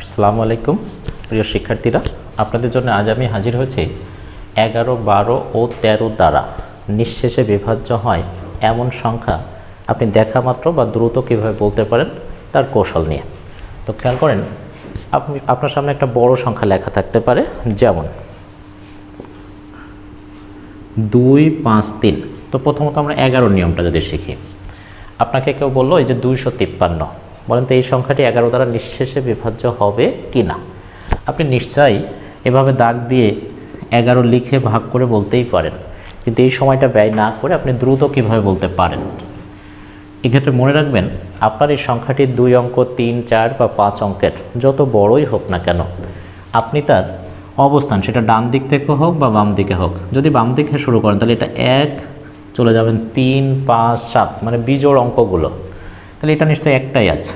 আসসালামু আলাইকুম, প্রিয় শিক্ষার্থীরা। আপনাদের জন্য আজ আমি হাজির হয়েছি এগারো, বারো ও তেরো দ্বারা। নিঃশেষে বিভাজ্য হয় এমন সংখ্যা। আপনি দেখা মাত্র বা দ্রুত কীভাবে বলতে পারেন তার কৌশল নিয়ে। তো খেয়াল করেন, আপনি, আপনার সামনে একটা বড় সংখ্যা লেখা থাকতে পারে, যেমন দুই, পাঁচ, তিন। তো প্রথমত আমরা এগারো নিয়মটা যদি শিখি। আপনাকে কেউ বলল, এই যে দুইশো তিপ্পান্ন। বলেন তো, এই সংখ্যাটি এগারো দ্বারা নিঃশেষে বিভাজ্য হবে কি না আপনি নিশ্চয়ই এভাবে দাগ দিয়ে এগারো লিখে ভাগ করে বলতেই পারেন। কিন্তু এই সময়টা ব্যয় না করে আপনি দ্রুত কীভাবে বলতে পারেন? এক্ষেত্রে মনে রাখবেন, আপনার এই সংখ্যাটি দুই অঙ্ক, তিন, চার বা পাঁচ অঙ্কের, যত বড়ই হোক না কেন, আপনি তার অবস্থান, সেটা ডান দিক থেকে হোক বা বাম দিকে হোক, যদি বাম দিকে শুরু করেন, তাহলে এটা এক, চলে যাবেন তিন, পাঁচ, সাত মানে বিজোড় অঙ্কগুলো। তাহলে এটা নিশ্চয়ই একটাই আছে।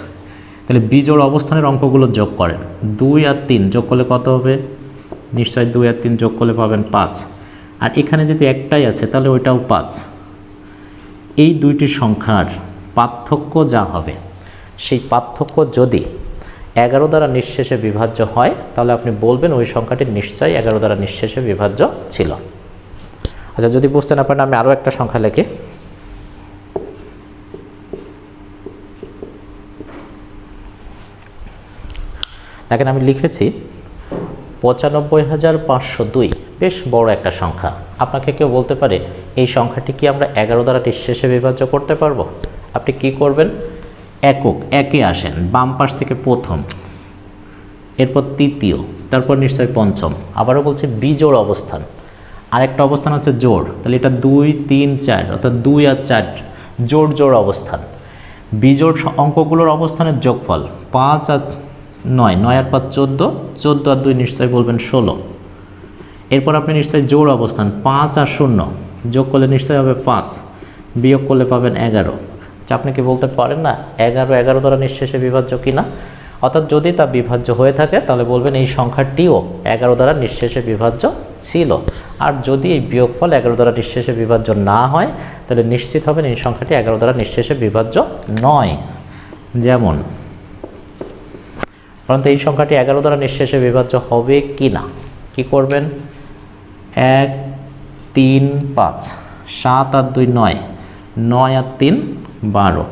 তাহলে বিজোড় অবস্থানের অঙ্কগুলো যোগ করেন। দুই আর তিন যোগ করলে কত হবে? নিশ্চয়ই দুই আর তিন যোগ করলে পাবেন পাঁচ। আর এখানে যদি একটাই আছে, তাহলে ওইটাও পাঁচ। এই দুইটি সংখ্যার পার্থক্য যা হবে, সেই পার্থক্য যদি এগারো দ্বারা নিঃশেষে বিভাজ্য হয়, তাহলে আপনি বলবেন ওই সংখ্যাটি নিশ্চয়ই এগারো দ্বারা নিঃশেষে বিভাজ্য ছিল। আচ্ছা যদি বুঝতে না পারেন, আমি আরও একটা সংখ্যা লিখি। দেখেন আমি লিখেছি, পঁচানব্বই হাজার পাঁচশো দুই। বেশ বড় একটা সংখ্যা। আপনাকে কেউ বলতে পারে, এই সংখ্যাটি কি আমরা এগারো দ্বারা নিঃশেষে বিভাজ্য করতে পারব? আপনি কি করবেন? একক, একে আসেন, বাম পাশ থেকে প্রথম, এরপর তৃতীয়, তারপর নিশ্চয় পঞ্চম। আবারও বলছে বিজোড় অবস্থান। আরেকটা অবস্থান হচ্ছে জোড়। তাহলে এটা দুই, তিন, চার, অর্থাৎ দুই আর চার, জোড় জোড় অবস্থান। বিজোড় অঙ্কগুলোর অবস্থানের যোগফল পাঁচ আর নয় নয় আর পাঁচ চোদ্দ চোদ্দ আর দুই নিশ্চয়ই বলবেন ষোলো। এরপর আপনি নিশ্চয়ই জোড় অবস্থান পাঁচ আর শূন্য যোগ করলে নিশ্চয়ই হবে পাঁচ বিয়োগ করলে পাবেন এগারো। আচ্ছা, আপনি কি বলতে পারেন না এগারো এগারো দ্বারা নিঃশেষে বিভাজ্য কিনা? অর্থাৎ যদি তা বিভাজ্য হয়ে থাকে তাহলে বলবেন এই সংখ্যাটিও এগারো দ্বারা নিঃশেষে বিভাজ্য ছিল। আর যদি এই বিয়োগফল এগারো দ্বারা নিঃশেষে বিভাজ্য না হয় তাহলে নিশ্চিত হবেন এই সংখ্যাটি এগারো দ্বারা নিঃশেষে বিভাজ্য নয়। যেমন পরন্তু এই সংখ্যাটি এগারো দ্বারা নিঃশেষে বিভাজ্য হবে কি না? কি করবেন? এক, তিন, পাঁচ, সাত আর দুই, নয়। নয় আর তিন, বারো।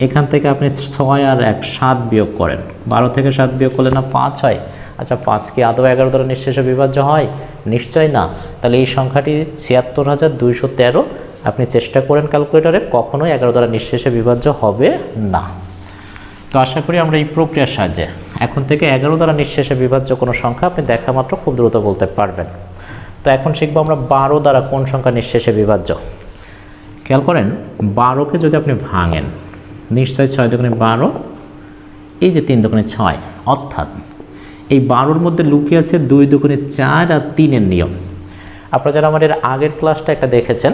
এখান থেকে আপনি ছয় আর এক, সাত বিয়োগ করেন। বারো থেকে সাত বিয়োগ করলে না পাঁচ হয়? আচ্ছা পাঁচ কি আদৌ এগারো দ্বারা নিঃশেষে বিভাজ্য হয়? নিশ্চয় না। তাহলে এই সংখ্যাটি ছিয়াত্তর হাজার দুইশো তেরো, আপনি চেষ্টা করেন ক্যালকুলেটরে কখনোই এগারো দ্বারা নিঃশেষে বিভাজ্য হবে না। তো আশা করি আমরা এই প্রক্রিয়ার সাহায্যে। এখন থেকে এগারো দ্বারা নিঃশেষে বিভাজ্য কোনো সংখ্যা আপনি দেখা মাত্র খুব দ্রুত বলতে পারবেন। তো এখন শিখব আমরা বারো দ্বারা কোন সংখ্যা নিঃশেষে বিভাজ্য। খেয়াল করেন, বারোকে যদি আপনি ভাঙেন, নিশ্চয় ছয় দোকানে বারো, এই যে তিন দোকানে ছয়, অর্থাৎ এই বারোর মধ্যে লুকিয়ে আছে দুই দোকানে চার আর তিনের নিয়ম। আপনারা যারা আমাদের আগের ক্লাসটা একটা দেখেছেন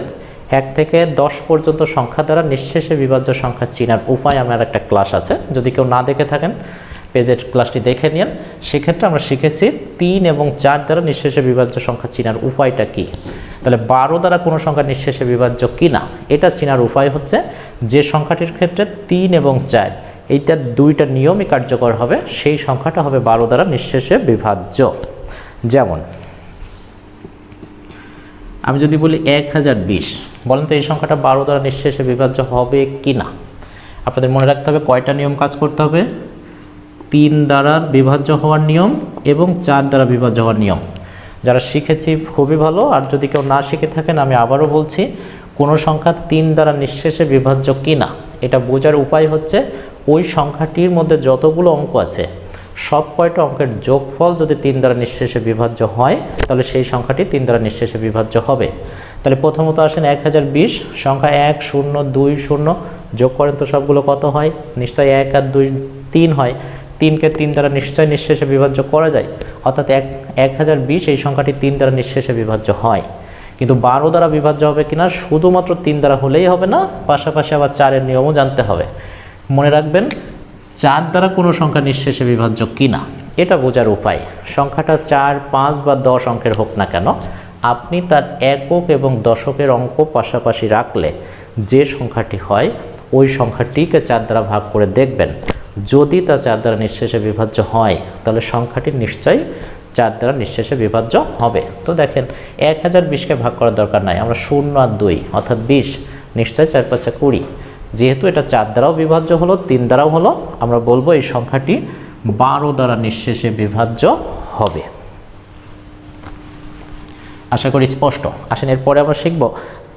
এক থেকে দশ পর্যন্ত সংখ্যা দ্বারা নিঃশেষে বিভাজ্য সংখ্যা চিনার উপায় আমার একটা ক্লাস আছে। যদি কেউ না দেখে থাকেন, পেজের ক্লাসটি দেখে নিন। সেক্ষেত্রে আমরা শিখেছি তিন এবং চার দ্বারা নিঃশেষে বিভাজ্য সংখ্যা চিনার উপায়টা কি? তাহলে বারো দ্বারা কোনো সংখ্যা নিঃশেষে বিভাজ্য কি না এটা চিনার উপায় হচ্ছে যে সংখ্যাটির ক্ষেত্রে তিন এবং চার, এইটার দুইটা নিয়মই কার্যকর হবে, সেই সংখ্যাটা হবে বারো দ্বারা নিঃশেষে বিভাজ্য। যেমন, আমি যদি বলি এক হাজার বিশ বলেন তো, এই সংখ্যাটা বারো দ্বারা নিঃশেষে বিভাজ্য হবে কি না? আপনাদের মনে রাখতে হবে কয়টা নিয়ম কাজ করতে হবে? তিন দ্বারা বিভাজ্য হওয়ার নিয়ম এবং চার দ্বারা বিভাজ্য হওয়ার নিয়ম। যারা শিখেছি খুবই ভালো, আর যদি কেউ না শিখে থাকেন, আমি আবারও বলছি, কোনো সংখ্যা তিন দ্বারা নিঃশেষে বিভাজ্য কি না? এটা বোঝার উপায় হচ্ছে, ওই সংখ্যাটির মধ্যে যতগুলো অঙ্ক আছে, সব কয়টা অঙ্কের যোগফল যদি তিন দ্বারা নিঃশেষে বিভাজ্য হয়, তাহলে সেই সংখ্যাটি তিন দ্বারা নিঃশেষে বিভাজ্য হবে। তাহলে প্রথমত আসেন এক হাজার বিশ, সংখ্যা এক, শূন্য, দুই, শূন্য, যোগ করেন তো সবগুলো কত হয়? নিশ্চয়ই এক আর দুই, তিন হয়। তিনকে তিন দ্বারা নিশ্চয় নিঃশেষে বিভাজ্য করা যায়। অর্থাৎ এক এক হাজার বিশ এই সংখ্যাটি তিন দ্বারা নিঃশেষে বিভাজ্য হয়। কিন্তু বারো দ্বারা বিভাজ্য হবে কিনা? শুধুমাত্র তিন দ্বারা হলেই হবে না, পাশাপাশি আবার চারের নিয়মও জানতে হবে। মনে রাখবেন, চার দ্বারা কোনো সংখ্যা নিঃশেষে বিভাজ্য কিনা? এটা বোঝার উপায়। সংখ্যাটা চার, পাঁচ বা দশ অঙ্কের হোক না কেন আপনি তার একক এবং দশকের অঙ্ক পাশাপাশি রাখলে যে সংখ্যাটি হয়, ওই সংখ্যাটিকে চার দ্বারা ভাগ করে দেখবেন। যদি তা চার দ্বারা নিঃশেষে বিভাজ্য হয়, তাহলে সংখ্যাটি নিশ্চয়ই চার দ্বারা নিঃশেষে বিভাজ্য হবে। তো দেখেন, এক হাজার বিশকে ভাগ করার দরকার নাই, আমরা শূন্য আর দুই, অর্থাৎ বিশ নিশ্চয় চার পাঁচা কুড়ি। যেহেতু এটা চার দ্বারাও বিভাজ্য হলো, তিন দ্বারাও হলো, আমরা বলব এই সংখ্যাটি বারো দ্বারা নিঃশেষে বিভাজ্য হবে। আশা করি স্পষ্ট। আসেন, এরপরে আমরা শিখব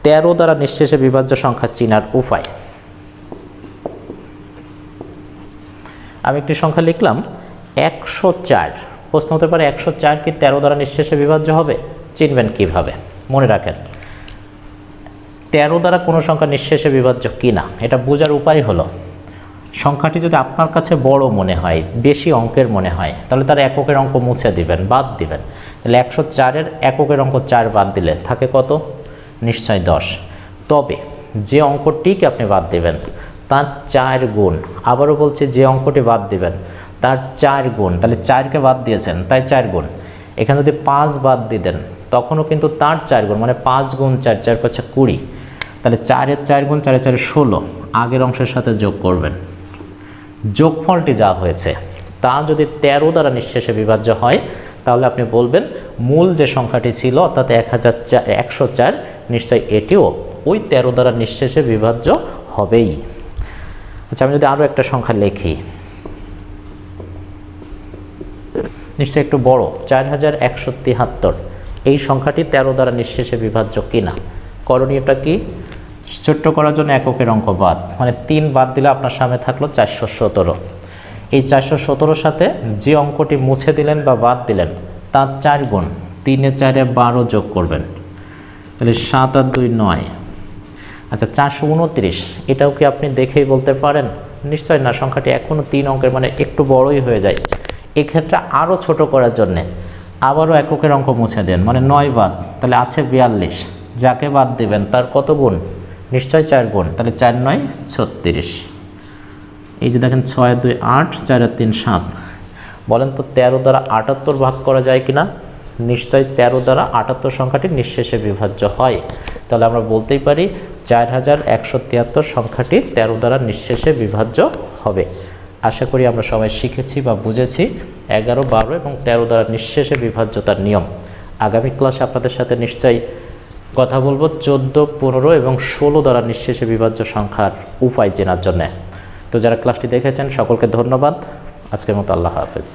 তেরো দ্বারা নিঃশেষে বিভাজ্য সংখ্যা চিনার উপায়। আমি একটি সংখ্যা লিখলাম, একশো চার। প্রশ্ন হতে পারে, একশো চার কি তেরো দ্বারা নিঃশেষে বিভাজ্য হবে? চিনবেন কীভাবে? মনে রাখেন, তেরো দ্বারা কোনো সংখ্যা নিঃশেষে বিভাজ্য কি না এটা বোঝার উপায় হলো সংখ্যাটি যদি আপনার কাছে বড় মনে হয়, বেশি অঙ্কের মনে হয়, তাহলে তার এককের অঙ্ক মুছে দিবেন, বাদ দিবেন। তাহলে একশো চারের এককের অঙ্ক চার বাদ দিলে থাকে কত? নিশ্চয় দশ। তবে যে অঙ্কটিকে আপনি বাদ দিবেন, তার চার গুণ, আবারও বলছি যে অঙ্কটি বাদ দিবেন, তার চার গুণ, তাহলে চারকে বাদ দিয়েছেন, তাই চার গুণ। এখানে যদি পাঁচ বাদ দিতেন তখনও কিন্তু তার চার গুণ মানে পাঁচ গুণ চার চার পাঁচা কুড়ি। তাহলে চারের চার গুণ চারে চারে ষোলো। আগের অংশের সাথে যোগ করবেন। যোগফলটি যা হয়েছে, তা যদি তেরো দ্বারা নিঃশেষে বিভাজ্য হয়, তাহলে আপনি বলবেন মূল যে সংখ্যাটি ছিল, অর্থাৎ এক হাজার একশো চার, নিশ্চয় এটিও ওই তেরো দ্বারা নিঃশেষে বিভাজ্য হবেই। আচ্ছা আমি যদি আরও একটা সংখ্যা লিখি। নিশ্চয়ই একটু বড়, চার হাজার একশো তিহাত্তর। এই সংখ্যাটি তেরো দ্বারা নিঃশেষে বিভাজ্য কিনা? করণীয়টা কি? ছোট্ট করার জন্য এককের অঙ্ক বাদ। মানে তিন বাদ দিলে আপনার সামনে থাকল চারশো সতেরো। এই চারশো সতেরোর সাথে যে অঙ্কটি মুছে দিলেন বা বাদ দিলেন, তার চার গুণ। তিনে চারে বারো যোগ করবেন। তাহলে সাত আর দুই নয়। আচ্ছা চারশো উনত্রিশ। এটাও কি আপনি দেখেই বলতে পারেন? নিশ্চয় না, সংখ্যাটি এখনও তিন অঙ্কের মানে একটু বড়ই হয়ে যায়। এক্ষেত্রে আরও ছোট করার জন্যে আবারও এককের অঙ্ক মুছে দেন মানে নয় বাদ। তাহলে আছে বিয়াল্লিশ। যাকে বাদ দিবেন, তার কত গুণ? নিশ্চয় চার গুণ, তাহলে চার নয়, ছত্রিশ। এই যে দেখেন ছয়, দুই, আট, চার তিন, সাত। বলেন তো তেরো দ্বারা আটাত্তর ভাগ করা যায় কিনা? নিশ্চয় তেরো দ্বারা আটাত্তর সংখ্যাটি নিঃশেষে বিভাজ্য হয়। তাহলে আমরা বলতেই পারি চার হাজার একশো তিয়াত্তর সংখ্যাটি তেরো দ্বারা নিঃশেষে বিভাজ্য হবে। আশা করি আমরা সবাই শিখেছি বা বুঝেছি এগারো, বারো এবং তেরো দ্বারা নিঃশেষে বিভাজ্যতার নিয়ম। আগামী ক্লাসে আপনাদের সাথে নিশ্চয়ই কথা বলব চোদ্দ, পনেরো এবং ষোলো দ্বারা নিঃশেষে বিভাজ্য সংখ্যার উপায় চেনার জন্যে। তো যারা ক্লাসটি দেখেছেন, সকলকে ধন্যবাদ। আজকের মতো আল্লাহ হাফেজ।